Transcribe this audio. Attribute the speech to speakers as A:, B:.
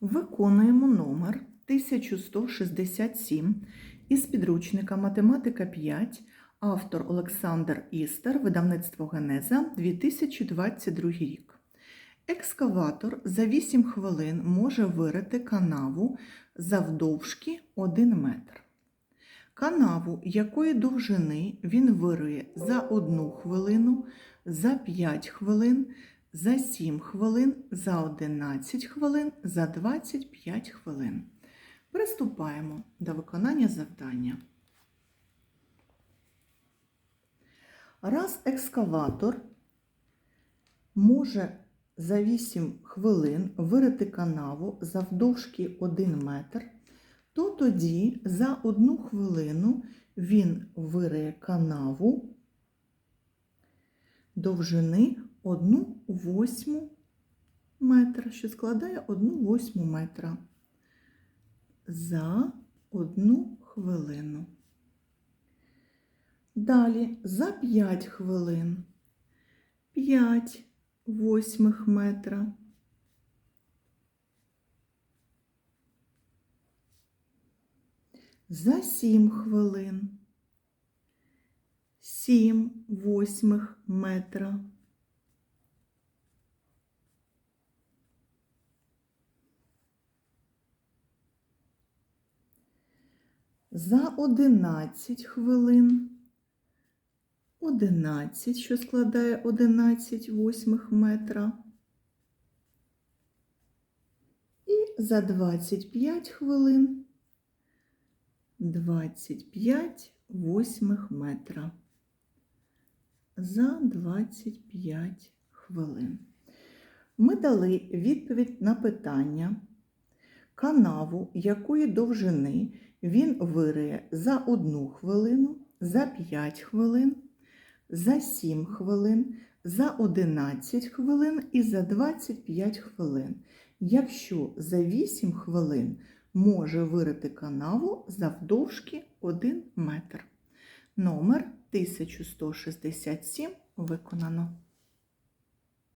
A: Виконуємо номер 1167 із підручника Математика 5, автор Олександр Істер, видавництво Генеза, 2022 рік. Екскаватор за 8 хвилин може вирити канаву завдовжки 1 метр. Канаву, якої довжини він вирує за 1 хвилину, за 5 хвилин, за 7 хвилин, за 11 хвилин, за 25 хвилин. Приступаємо до виконання завдання. Раз екскаватор може за 8 хвилин вирити канаву завдовжки 1 метр, то тоді за 1 хвилину він вириє канаву довжини 1 восьму метра, що складає 1 восьму метра за 1 хвилину. Далі за 5 хвилин 5 восьмих метра. За 7 хвилин 7 восьмих метра. За 11 хвилин 11, що складає 11 восьмих метра. І за 25 хвилин 25 восьмих метра. За 25 хвилин. Ми дали відповідь на питання канаву, якої довжини він вириє за 1 хвилину, за 5 хвилин, за 7 хвилин, за 11 хвилин і за 25 хвилин. Якщо за 8 хвилин може вирити канаву завдовжки 1 метр. Номер 1167 виконано.